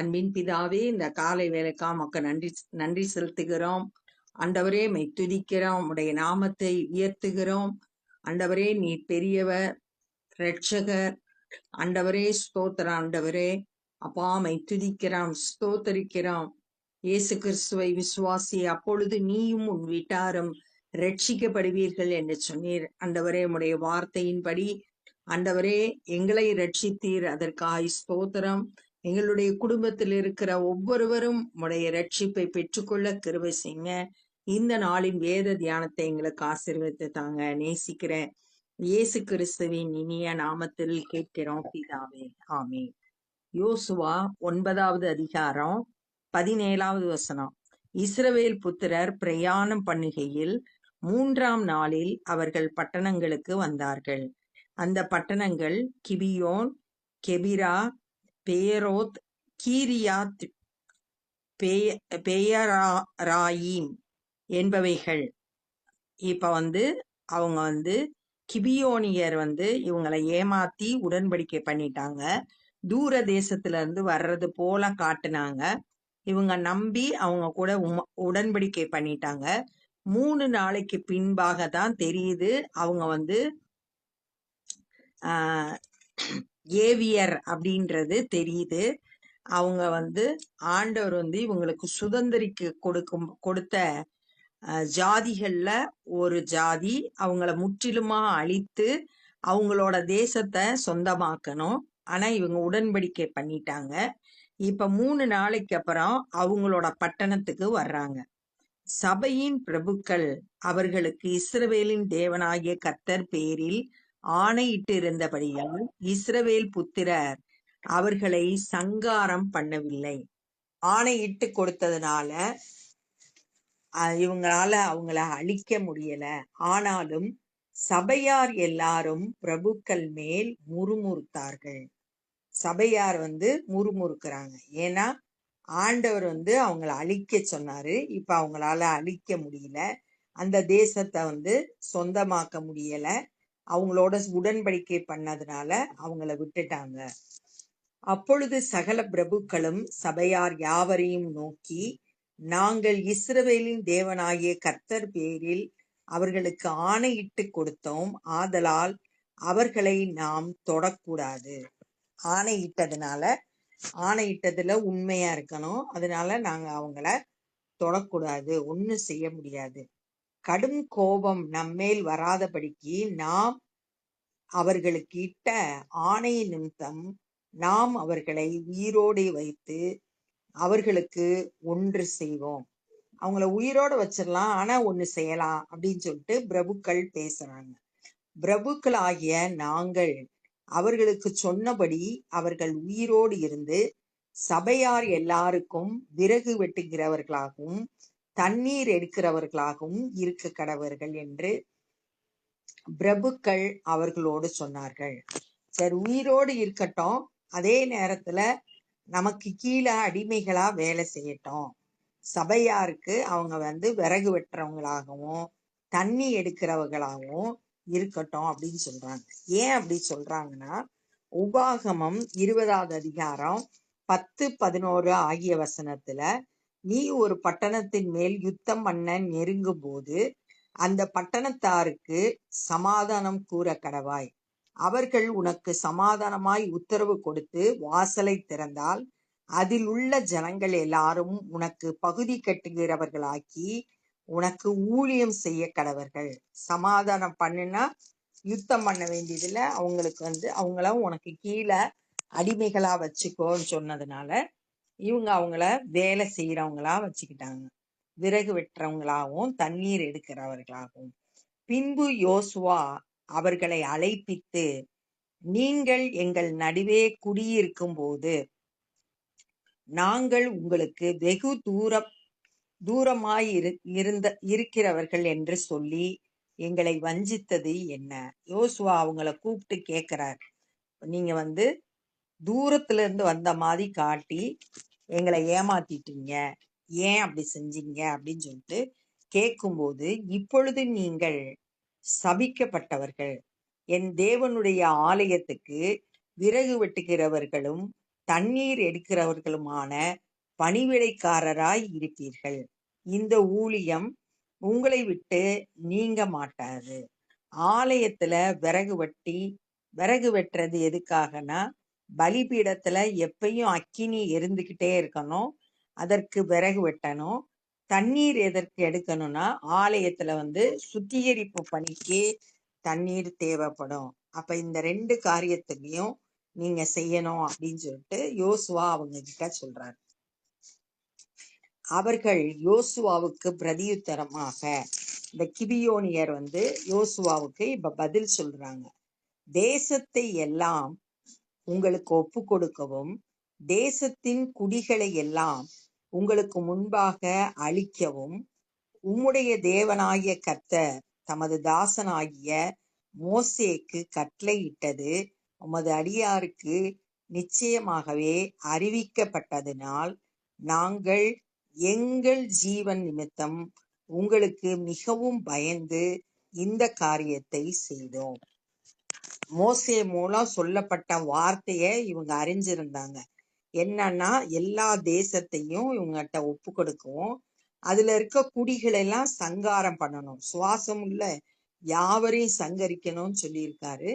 அன்பின் பிதாவே இந்த காலை வேலைக்கா மக்கள் நன்றி நன்றி செலுத்துகிறோம். அண்டவரே மை துதிக்கிறோம். உடைய நாமத்தை உயர்த்துகிறோம். அண்டவரே நீ பெரியவர் ரட்சகர் அண்டவரே ஸ்தோத்திர ஆண்டவரே அப்பா மை துதிக்கிறோம் ஸ்தோத்தரிக்கிறோம். இயேசு கிறிஸ்துவை விசுவாசி அப்பொழுது நீயும் உன் வீட்டாரும் ரட்சிக்கப்படுவீர்கள் என்று சொன்னீர். அண்டவரே உடைய வார்த்தையின்படி. அண்டவரே எங்களை ரட்சித்தீர் அதற்காய் ஸ்தோத்திரம். எங்களுடைய குடும்பத்தில் இருக்கிற ஒவ்வொருவரும் உடைய ரட்சிப்பை பெற்றுக்கொள்ள கிருபை செய்யுங்க. இந்த நாளின் வேத தியானத்தை எங்களுக்கு ஆசீர்வதித்து தாங்க. நேசிக்கிறேன். இயேசு கிறிஸ்துவின் இனிய நாமத்தில் கேட்கிறோம் பிதாவே. ஆமே யோசுவா ஒன்பதாவது அதிகாரம் பதினேழாவது வசனம். இஸ்ரவேல் புத்திரர் பிரயாணம் பண்ணுகையில் மூன்றாம் நாளில் அவர்கள் பட்டணங்களுக்கு வந்தார்கள். அந்த பட்டணங்கள் கிபியோன் கெபிரா பேரோத் கீரியாத் பேய- என்பவைகள். இப்போ வந்து அவங்க வந்து கிபியோனியர் வந்து இவங்களை ஏமாத்தி உடன்படிக்கை பண்ணிட்டாங்க. தூர தேசத்துல இருந்து வர்றது போல காட்டுனாங்க. இவங்க நம்பி அவங்க கூட உடன்படிக்கை பண்ணிட்டாங்க. மூணு நாளைக்கு பின்பாக தான் தெரியுது அவங்க வந்து ஆஹ், ஏவியர் அப்படின்றது தெரியுது. அவங்க வந்து ஆண்டவர் வந்து இவங்களுக்கு சுதந்திரிக்க கொடுக்கும் கொடுத்த ஜாதிகள்ல ஒரு ஜாதி அவங்கள முற்றிலுமா அழித்து அவங்களோட தேசத்தை சொந்தமாக்கணும். ஆனா இவங்க உடன்படிக்கை பண்ணிட்டாங்க. இப்ப மூணு நாளைக்கு அப்புறம் அவங்களோட பட்டணத்துக்கு வர்றாங்க. சபையின் பிரபுக்கள் அவர்களுக்கு இஸ்ரவேலின் தேவனாகிய கத்தர் பேரில் ஆணையிட்டு இருந்தபடியால் இஸ்ரவேல் புத்திரர் அவர்களை சங்காரம் பண்ணவில்லை. ஆணையிட்டு கொடுத்ததுனால இவங்களால அவங்கள அழிக்க முடியல. ஆனாலும் சபையார் எல்லாரும் பிரபுக்கள் மேல் முறுமுறுத்தார்கள். சபையார் வந்து முறுமுறுக்கிறாங்க. ஏன்னா ஆண்டவர் வந்து அவங்கள அழிக்க சொன்னாரு. இப்ப அவங்களால அழிக்க முடியல. அந்த தேசத்தை வந்து சொந்தமாக்க முடியல. அவங்களோட உடன்படிக்கை பண்ணதுனால அவங்கள விட்டுட்டாங்க. அப்பொழுது சகல பிரபுக்களும் சபையார் யாவரையும் நோக்கி நாங்கள் இஸ்ரவேலின் தேவனாகிய கர்த்தர் பேரில் அவர்களுக்கு ஆணையிட்டு கொடுத்தோம். ஆதலால் அவர்களை நாம் தொடக்கூடாது. ஆணையிட்டதுனால ஆணையிட்டதுல உண்மையா இருக்கணும். அதனால நாங்க அவங்கள தொடக்கூடாது. ஒண்ணும் செய்ய முடியாது. கடும் கோபம் நம்மேல் வராதபடிக்கு நாம் அவர்களுக்கு இட்ட ஆணை நிமித்தம் நாம் அவர்களை உயிரோடு வைத்து அவர்களுக்கு ஒன்று செய்வோம். அவங்கள உயிரோட வச்சிடலாம் ஆனா ஒண்ணு செய்யலாம் அப்படின்னு சொல்லிட்டு பிரபுக்கள் பேசுறாங்க. பிரபுக்களாகிய நாங்கள் அவர்களுக்கு சொன்னபடி அவர்கள் உயிரோடு இருந்து சபையார் எல்லாருக்கும் விறகு வெட்டுகிறவர்களாகவும் தண்ணீர் எடுக்கிறவர்களாகவும் இருக்க கடவர்கள் என்று பிரபுக்கள் அவர்களோடு சொன்னார்கள். சரி உயிரோடு இருக்கட்டும். அதே நேரத்துல நமக்கு கீழே அடிமைகளா வேலை செய்யட்டும். சபையாருக்கு அவங்க வந்து விறகு வெட்டுறவங்களாகவும் தண்ணி எடுக்கிறவர்களாகவும் இருக்கட்டும் அப்படின்னு சொல்றாங்க. ஏன் அப்படி சொல்றாங்கன்னா உபாகமம் இருபதாவது அதிகாரம் பத்து பதினோரு ஆகிய வசனத்துல நீ ஒரு பட்டணத்தின் மேல் யுத்தம் பண்ண நெருங்கும் போது அந்த பட்டணத்தாருக்கு சமாதானம் கூற கடவாய். அவர்கள் உனக்கு சமாதானமாய் உத்தரவு கொடுத்து வாசலை திறந்தால் அதில் உள்ள ஜனங்கள் எல்லாரும் உனக்கு பகுதி கட்டுகிறவர்களாக்கி உனக்கு ஊழியம் செய்ய கடவர்கள். சமாதானம் பண்ணுனா யுத்தம் பண்ண வேண்டியதுல அவங்களுக்கு வந்து அவங்கள உனக்கு கீழே அடிமைகளா வச்சுக்கோன்னு சொன்னதுனால இவங்க அவங்கள வேலை செய்யறவங்களா வச்சுக்கிட்டாங்க. விறகு வெட்டுறவங்களாகவும் தண்ணீர் எடுக்கிறவர்களாகவும். பின்பு யோசுவா அவர்களை அழைப்பித்து நீங்கள் எங்கள் நடுவே குடியிருக்கும் போது நாங்கள் உங்களுக்கு வெகு தூர தூரமாய் இருந்த இருக்கிறவர்கள் என்று சொல்லி எங்களை வஞ்சித்தது என்ன? யோசுவா அவங்கள கூப்பிட்டு கேட்கிறார். நீங்க வந்து தூரத்துல இருந்து வந்த மாதிரி காட்டி எங்களை ஏமாத்திட்டீங்க. ஏன் அப்படி செஞ்சீங்க? அப்படின்னு சொல்லிட்டு கேட்கும்போது இப்பொழுது நீங்கள் சபிக்கப்பட்டவர்கள். என் தேவனுடைய ஆலயத்துக்கு விறகு வெட்டுகிறவர்களும் தண்ணீர் எடுக்கிறவர்களுமான பணிவிடைக்காரராய் இருப்பீர்கள். இந்த ஊழியம் உங்களை விட்டு நீங்க மாட்டாது. ஆலயத்துல விறகு வெட்டி விறகு வெட்டுறது எதுக்காகனா பலிபீடத்துல எப்பயும் அக்கினி எரிந்துக்கிட்டே இருக்கணும். அதற்கு விறகு வெட்டணும். தண்ணீர் எதற்கு எடுக்கணும்னா ஆலயத்துல வந்து சுத்திகரிப்பு பணிக்கு தண்ணீர் தேவைப்படும். அப்ப இந்த ரெண்டு காரியத்தையும் நீங்க செய்யணும் அப்படின்னு சொல்லிட்டு யோசுவா அவங்க கிட்ட சொல்றாரு. அவர்கள் யோசுவாவுக்கு பிரதியுத்தரமாக இந்த கிபியோனியர் வந்து யோசுவாவுக்கு இப்ப பதில் சொல்றாங்க. தேசத்தை எல்லாம் உங்களுக்கு ஒப்பு கொடுக்கவும் தேசத்தின் குடிகளை எல்லாம் உங்களுக்கு முன்பாக அழிக்கவும் உம்முடைய தேவனாகிய கர்த்தர் தமது தாசனாகிய மோசேக்கு கட்டளையிட்டது உமது அடியாருக்கு நிச்சயமாகவே அறிவிக்கப்பட்டதினால் நாங்கள் எங்கள் ஜீவன் நிமித்தம் உங்களுக்கு மிகவும் பயந்து இந்த காரியத்தை செய்தோம். மோசே மூலம் சொல்லப்பட்ட வார்த்தைய இவங்க அறிஞ்சிருந்தாங்க. என்னன்னா எல்லா தேசத்தையும் இவங்ககிட்ட ஒப்பு கொடுக்கவும் அதுல இருக்க குடிகளை எல்லாம் சங்காரம் பண்ணணும். சுவாசம் உள்ள யாவரையும் சங்கரிக்கணும்னு சொல்லியிருக்காரு.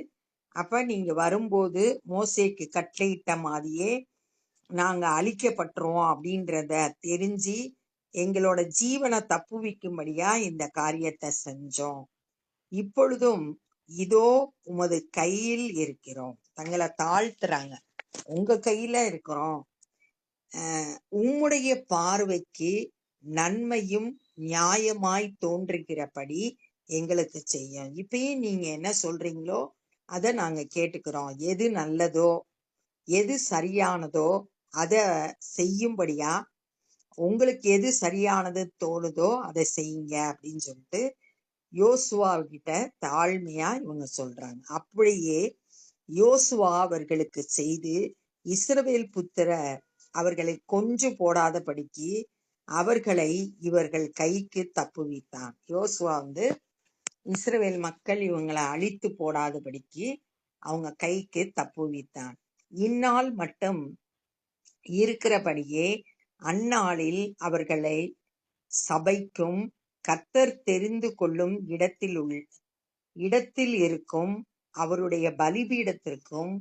அப்ப நீங்க வரும்போது மோசேக்கு கட்டளையிட்ட மாதிரியே நாங்க அழிக்கப்பட்டுருவோம் அப்படின்றத தெரிஞ்சு எங்களோட ஜீவனை தப்புவிக்கும்படியா இந்த காரியத்தை செஞ்சோம். இப்பொழுதும் இதோ உமது கையில் இருக்கிறோம். தங்களை தாழ்த்துறாங்க. உங்க கையில இருக்கிறோம். உம்முடைய பார்வைக்கு நன்மையும் நியாயமாய் தோன்றுகிறபடி எங்களுக்கு செய்யும் இப்பயும் நீங்க என்ன சொல்றீங்களோ அதை நாங்க கேட்டுக்கிறோம். எது நல்லதோ எது சரியானதோ அதை செய்யும்படியா உங்களுக்கு எது சரியானது தோணுதோ அதை செய்யுங்க அப்படின்னு சொல்லிட்டு யோசுவா கிட்ட தாழ்மையா இவங்க சொல்றாங்க. அப்படியே யோசுவா அவர்களுக்கு செய்து இஸ்ரவேல் புத்திர அவர்களை கொஞ்சு போடாதபடிக்கு அவர்களை இவர்கள் கைக்கு தப்புவித்தான் யோசுவா வந்து இஸ்ரவேல் மக்கள் இவங்களை அழித்து போடாதபடிக்கு அவங்க கைக்கு தப்புவித்தான் இந்நாள் மட்டும் இருக்கிறபடியே அந்நாளில் அவர்களை சபைக்கும் கர்த்தர் தெரிந்து கொள்ளும் இடத்தில் உள் இடத்தில் இருக்கும் அவருடைய பலிபீடத்திற்கும்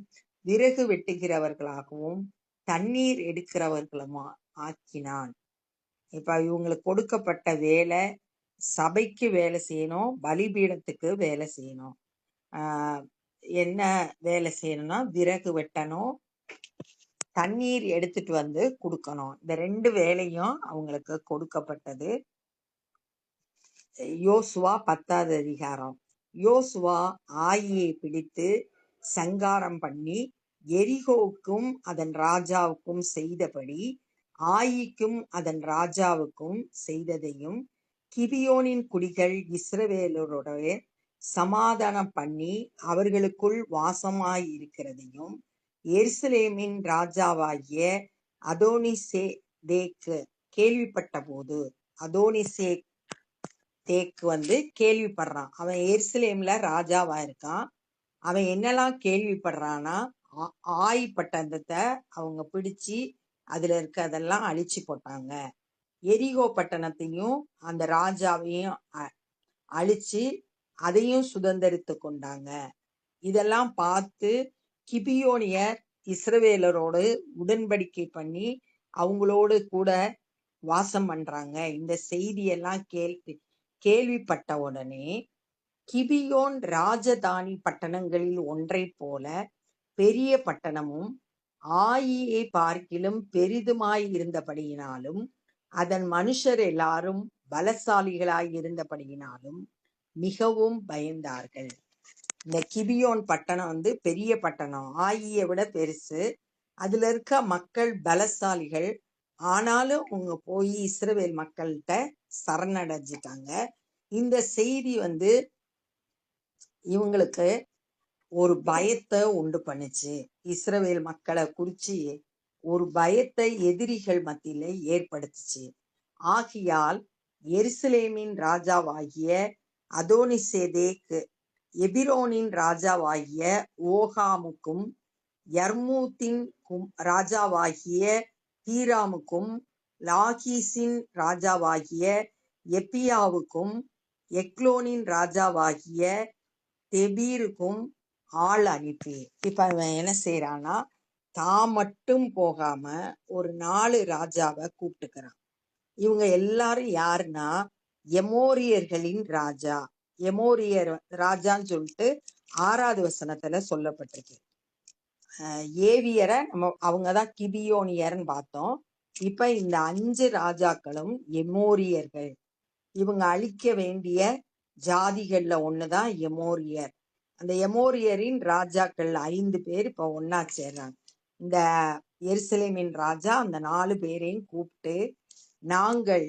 விறகு வெட்டுகிறவர்களாகவும் தண்ணீர் எடுக்கிறவர்களுமா ஆக்கினான். இப்ப இவங்களுக்கு கொடுக்கப்பட்ட வேலை சபைக்கு வேலை செய்யணும் பலிபீடத்துக்கு வேலை செய்யணும். ஆஹ் என்ன வேலை செய்யணும்னா விறகு வெட்டணும் தண்ணீர் எடுத்துட்டு வந்து கொடுக்கணும். இந்த ரெண்டு வேலையும் அவங்களுக்கு கொடுக்கப்பட்டது. யோசுவா பத்தாவது அதிகாரம். யோசுவா ஆயியை பிடித்து சங்காரம் பண்ணி எரிகோவுக்கும் அதன் ராஜாவுக்கும் செய்தபடி ஆயிக்கும் அதன் ராஜாவுக்கும் செய்ததையும் கிபியோனின் குடிகள் இஸ்ரவேலருடைய சமாதானம் பண்ணி அவர்களுக்குள் வாசமாயிருக்கிறதையும் எருசலேமின் ராஜாவாகிய அதோனிசே தேக்கு கேள்விப்பட்ட போது அதோனிசேக் தேக்கு வந்து கேள்விப்படுறான். அவன் எருசலேம்ல ராஜாவா இருக்கான். அவன் என்னெல்லாம் கேள்விப்படுறான்னா ஆ- ஆய் பட்டணத்தை அவங்க பிடிச்சு அதுல இருக்கதெல்லாம் அழிச்சு போட்டாங்க. எரிகோ பட்டணத்தையும் அந்த ராஜாவையும் அ- அழிச்சு அதையும் சுதந்திரித்து கொண்டாங்க. இதெல்லாம் பார்த்து கிபியோனியர் இஸ்ரவேலரோடு உடன்படிக்கை பண்ணி அவங்களோடு கூட வாசம் பண்றாங்க. இந்த செய்தியெல்லாம் கேள்வி கேள்விப்பட்ட உடனே கிபியோன் ராஜதானி பட்டணங்களில் ஒன்றைப் போல பெரிய பட்டணமும் ஆயியை பார்க்கிலும் பெரிதுமாய் இருந்தபடியினாலும் அதன் மனுஷர் எல்லாரும் பலசாலிகளாய் இருந்தபடியினாலும் மிகவும் பயந்தார்கள். இந்த கிபியோன் பட்டணம் வந்து பெரிய பட்டணம். ஆயியை விட பெருசு. அதுல இருக்க மக்கள் பலசாலிகள் ஆனாலும் அவங்க போய் இஸ்ரவேல் மக்கள்கிட்ட சரணடைஞ்சிட்டாங்க. இந்த செய்தி வந்து இவங்களுக்கு ஒரு பயத்தை உண்டு பண்ணுச்சு. இஸ்ரவேல் மக்களை குறிச்சு ஒரு பயத்தை எதிரிகள் மத்தியில ஏற்படுத்துச்சு. ஆகையால் எருசலேமின் ராஜாவாகிய அதோனிசேதேக்கு எபிரோனின் ராஜாவாகிய ஓகாமுக்கும் யர்மூத்தின் கும் ராஜாவாகிய ஹீராமுக்கும் லாகீசின் ராஜாவாகிய எப்பியாவுக்கும் எக்லோனின் ராஜாவாகிய தெபீருக்கும் ஆள் அனுப்பி. இப்ப அவன் என்ன செய்யறான்னா தான் மட்டும் போகாம ஒரு நாலு ராஜாவை கூப்பிட்டுக்கிறான். இவங்க எல்லாரும் யாருன்னா எமோரியர்களின் ராஜா. எமோரியர் ராஜான்னு சொல்லிட்டு ஆறாவது வசனத்துல சொல்லப்பட்டிருக்கு. ஏவியரை நம்ம அவங்கதான் கிபியோனியர்னு பார்த்தோம். இப்ப இந்த அஞ்சு ராஜாக்களும் எமோரியர்கள். இவங்க அழிக்க வேண்டிய ஜாதிகள்ல ஒண்ணுதான் எமோரியர். அந்த எமோரியரின் ராஜாக்கள் ஐந்து பேர் இப்ப ஒன்னா சேர்றாங்க. இந்த எருசலேமின் ராஜா அந்த நாலு பேரையும் கூப்பிட்டு நாங்கள்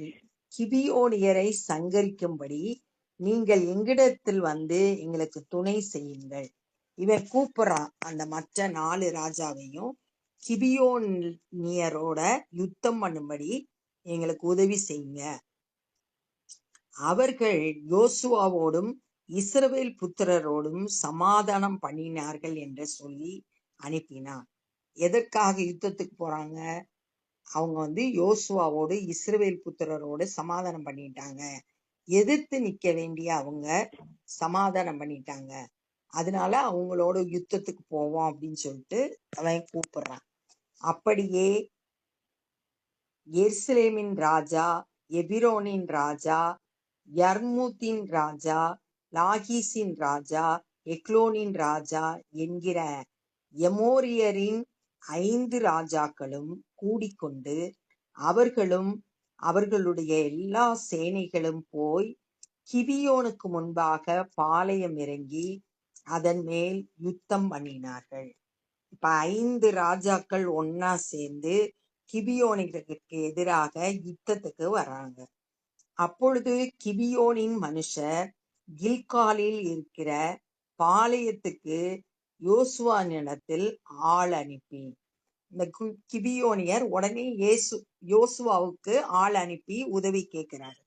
கிபியோனியரை சங்கரிக்கும்படி நீங்கள் எங்கிடத்தில் வந்து எங்களுக்கு துணை செய்யுங்கள். இவன் கூப்பிடுறான் அந்த மற்ற நாலு ராஜாவையும். கிபியோனியரோட யுத்தம் பண்ணும்படி எங்களுக்கு உதவி செய்யுங்க. அவர்கள் யோசுவாவோடும் இஸ்ரவேல் புத்திரரோடும் சமாதானம் பண்ணினார்கள் என்று சொல்லி அனுப்பினான் எதற்காக யுத்தத்துக்கு போறாங்க? அவங்க வந்து யோசுவாவோடு இஸ்ரவேல் புத்திரரோடு சமாதானம் பண்ணிட்டாங்க. எதிர்த்து நிக்க வேண்டிய அவங்க சமாதானம் பண்ணிட்டாங்க. அதனால அவங்களோட யுத்தத்துக்கு போவோம் அப்படின்னு சொல்லிட்டு அவன் கூப்பிடுறான். அப்படியே எர்சிலேமின் ராஜா எபிரோனின் ராஜா யர்மூத்தின் ராஜா லாகிஸின் ராஜா எக்லோனின் ராஜா என்கிற எமோரியரின் ஐந்து ராஜாக்களும் கூடிக்கொண்டு அவர்களும் அவர்களுடைய எல்லா சேனைகளும் போய் கிபியோனுக்கு முன்பாக பாளையம் இறங்கி அதன் மேல் யுத்தம் பண்ணினார்கள். இப்ப ஐந்து ராஜாக்கள் ஒன்னா சேர்ந்து கிபியோனிகளுக்கு எதிராக யுத்தத்துக்கு வராங்க. அப்பொழுது கிபியோனின் மனுஷர் கில்காலில் இருக்கிற பாளையத்துக்கு யோசுவா நிலத்தில் ஆள் அனுப்பி இந்த கிபியோனியர் உடனே இயேசு யோசுவாவுக்கு ஆள் அனுப்பி உதவி கேட்கிறார்.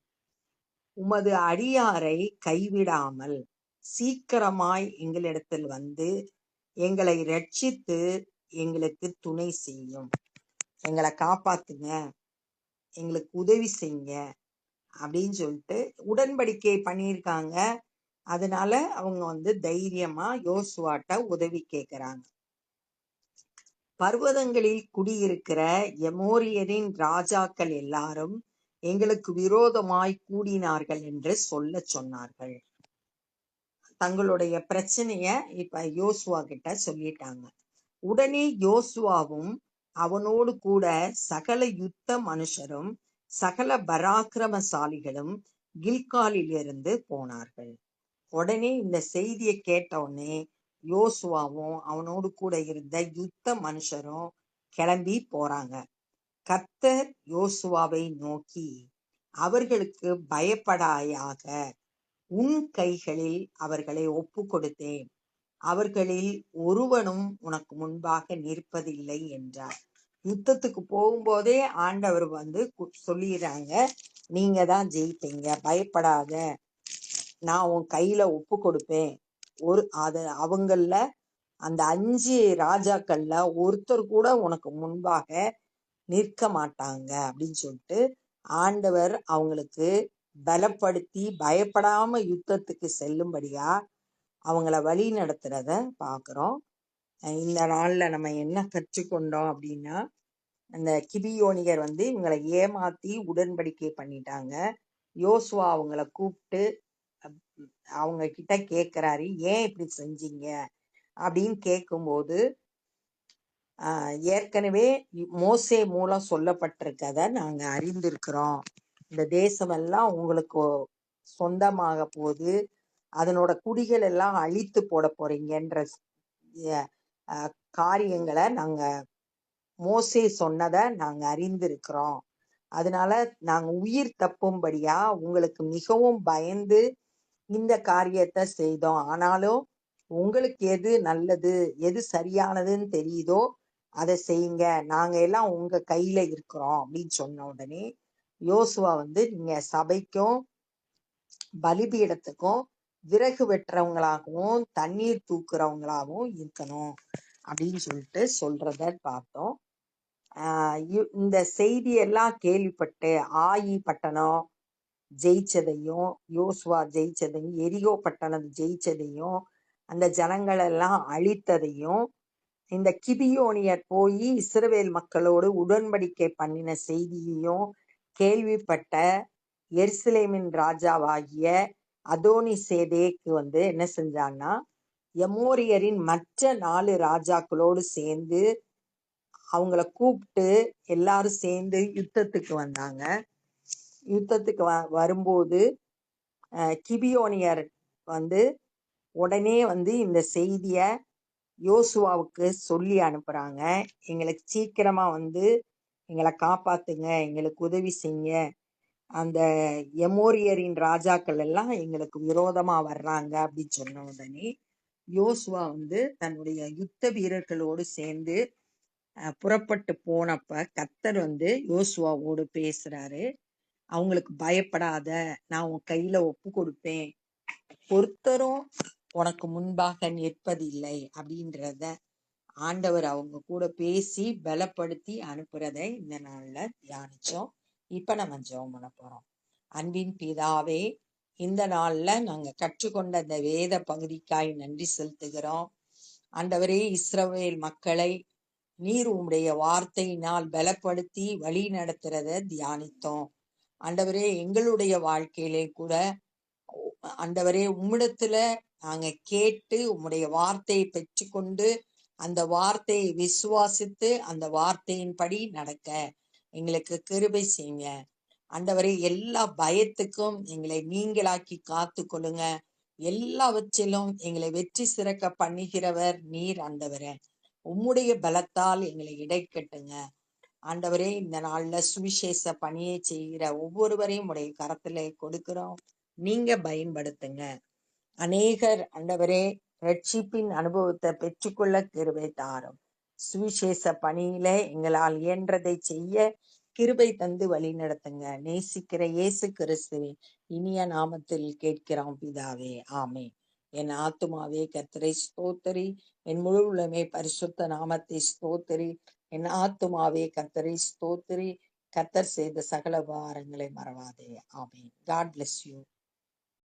உமது அடியாரை கைவிடாமல் சீக்கிரமாய் எங்களிடத்தில் வந்து எங்களை ரட்சித்து எங்களுக்கு துணை செய்யும். எங்களை காப்பாத்துங்க. எங்களுக்கு உதவி செய்யுங்க. அப்படின்னு சொல்லிட்டு உடன்படிக்கை பண்ணியிருக்காங்க. அதனால அவங்க வந்து தைரியமா யோசுவாட்ட உதவி கேக்குறாங்க. பர்வதங்களில் குடியிருக்கிற எமோரியரின் ராஜாக்கள் எல்லாரும் எங்களுக்கு விரோதமாய் கூடினார்கள் என்று சொல்ல சொன்னார்கள். தங்களுடைய பிரச்சனைய இப்ப யோசுவா கிட்ட சொல்லிட்டாங்க. உடனே யோசுவாவும் அவனோடு கூட சகல யுத்த மனுஷரும் சகல பராக்கிரமசாலிகளும் கில்காலிலிருந்து போனார்கள். உடனே இந்த செய்தியை கேட்ட உடனே யோசுவாவும் அவனோடு கூட இருந்த யுத்த மனுஷரும் கிளம்பி போறாங்க. கத்தர் யோசுவாவை நோக்கி அவர்களுக்கு பயப்படாயாக உன் கைகளில் அவர்களை ஒப்பு கொடுத்தேன் அவர்களில் ஒருவனும் உனக்கு முன்பாக நிற்பதில்லை என்றார். யுத்தத்துக்கு போகும்போதே ஆண்டவர் வந்து கு- சொல்லிடுறாங்க நீங்க தான் ஜெயிப்பீங்க பயப்படாத. நான் உன் கையில ஒப்பு கொடுப்பேன் ஒரு அத அவங்கள அந்த அஞ்சு ராஜாக்கள்ல ஒருத்தர் கூட உனக்கு முன்பாக நிற்க மாட்டாங்க அப்படின்னு சொல்லிட்டு ஆண்டவர் அவங்களுக்கு பலப்படுத்தி பயப்படாம யுத்தத்துக்கு செல்லும்படியா அவங்கள வழி நடத்துறத பார்க்குறோம் இந்த நாளில் நம்ம என்ன கற்றுக்கொண்டோம் அப்படின்னா அந்த கிபியோனிகர் வந்து இவங்களை ஏமாத்தி உடன்படிக்கை பண்ணிட்டாங்க. யோசுவா அவங்கள கூப்பிட்டு அவங்க கிட்ட கேட்குறாரு ஏன் இப்படி செஞ்சீங்க? அப்படின்னு கேட்கும்போது ஏற்கனவே மோசே மூலம் சொல்லப்பட்டிருக்கத நாங்கள் அறிந்திருக்கிறோம். இந்த தேசமெல்லாம் உங்களுக்கு சொந்தமாக போகுது அதனோட குடிகள் எல்லாம் அழித்து போட போறீங்கன்ற காரியங்களை நாங்க மோசே சொன்னதை நாங்க அறிந்திருக்கிறோம். அதனால நாங்க உயிர் தப்பும்படியா உங்களுக்கு மிகவும் பயந்து இந்த காரியத்தை செய்தோம். ஆனாலும் உங்களுக்கு எது நல்லது எது சரியானதுன்னு தெரியுதோ அதை செய்யுங்க. நாங்க எல்லாம் உங்க கையில இருக்கிறோம் அப்படின்னு சொன்ன உடனே யோசுவா வந்து நீங்க சபைக்கும் பலிபீடத்துக்கும் விறகு வெட்டுறவங்களாகவும் தண்ணீர் தூக்குறவங்களாகவும் இருக்கணும் அப்படின்னு சொல்லிட்டு சொல்றத பார்த்தோம். ஆஹ் இ- இந்த செய்தியெல்லாம் கேள்விப்பட்டு ஆயி பட்டணம் ஜெயிச்சதையும் யோசுவா ஜெயிச்சதையும் எரிகோ பட்டணம் ஜெயிச்சதையும் அந்த ஜனங்கள் எல்லாம் அழித்ததையும் இந்த கிபியோனியர் போய் இஸ்ரவேல் மக்களோடு உடன்படிக்கை பண்ணின செய்தியையும் கேள்விப்பட்ட எருசலேமின் ராஜாவாகிய அதோனி சேதேக்கு வந்து என்ன செஞ்சான்னா எமோரியரின் மற்ற நாலு ராஜாக்களோடு சேர்ந்து அவங்கள கூப்பிட்டு எல்லாரும் சேர்ந்து யுத்தத்துக்கு வந்தாங்க. யுத்தத்துக்கு வ வரும்போது கிபியோனியர் வந்து உடனே வந்து இந்த செய்திய யோசுவாவுக்கு சொல்லி அனுப்புறாங்க. எங்களுக்கு சீக்கிரமா வந்து எங்களை காப்பாத்துங்க எங்களுக்கு உதவி செய்யுங்க. அந்த எமோரியரின் ராஜாக்கள் எல்லாம் எங்களுக்கு விரோதமா வர்றாங்க அப்படின்னு சொன்ன உடனே யோசுவா வந்து தன்னுடைய யுத்த வீரர்களோடு சேர்ந்து அஹ், புறப்பட்டு போனப்ப கத்தர் வந்து யோசுவாவோடு பேசுறாரு. அவங்களுக்கு பயப்படாத நான் உன் கையில ஒப்பு கொடுப்பேன். ஒருத்தரும் உனக்கு முன்பாக நிற்பதில்லை அப்படின்றத ஆண்டவர் அவங்க கூட பேசி பலப்படுத்தி அனுப்புறதை இந்த நாள்ல தியானிச்சோம். இப்ப நம்ம ஜெபம் பண்ண போறோம். அன்பின் பிதாவே இந்த நாள்ல நாங்க கற்றுக்கொண்ட இந்த வேத பகுதிக்காய் நன்றி செலுத்துகிறோம். ஆண்டவரே இஸ்ரவேல் மக்களை நீர் உம்முடைய வார்த்தையினால் பலப்படுத்தி வழி நடத்துறத தியானித்தோம். ஆண்டவரே எங்களுடைய வாழ்க்கையிலே கூட ஆண்டவரே உம்மிடத்துல நாங்க கேட்டு உம்முடைய வார்த்தையை பெற்றுக்கொண்டு அந்த வார்த்தையை விசுவாசித்து அந்த வார்த்தையின்படி நடக்க. எங்களுக்கு கிருபை செய்யுங்க. ஆண்டவரே எல்லா பயத்துக்கும் எங்களை நீங்களாக்கி காத்து கொள்ளுங்க. எல்லாவற்றிலும் எங்களை வெற்றி சிறக்க பண்ணுகிறவர் நீர் ஆண்டவரே. உம்முடைய பலத்தால் எங்களை இடை கட்டுங்க. ஆண்டவரே இந்த நாள்ல சுவிசேஷ பணியை செய்கிற ஒவ்வொருவரையும் உடைய கரத்திலே கொடுக்கிறோம். நீங்க பயன்படுத்துங்க. அநேகர் ஆண்டவரே ரட்சிப்பின் அனுபவத்தை பெற்றுக்கொள்ள கிருபை தாரும். சுவிசேஷ பணியில எங்களால் இயன்றதை செய்ய கிருபை தந்து வழி நடத்துங்க. நேசிக்கிற இயேசு கிறிஸ்துவின் இனிய நாமத்தில் கேட்கிறோம் பிதாவே. ஆமே என் ஆத்துமாவே கத்திரை ஸ்தோத்தரி. என் முழு உள்ளமே பரிசுத்த நாமத்தை ஸ்தோத்தரி. என் ஆத்துமாவே கத்தரை ஸ்தோத்தரி. கத்தர் செய்த சகல உபகாரங்களை மறவாதே. ஆமே காட் பிளஸ் யூ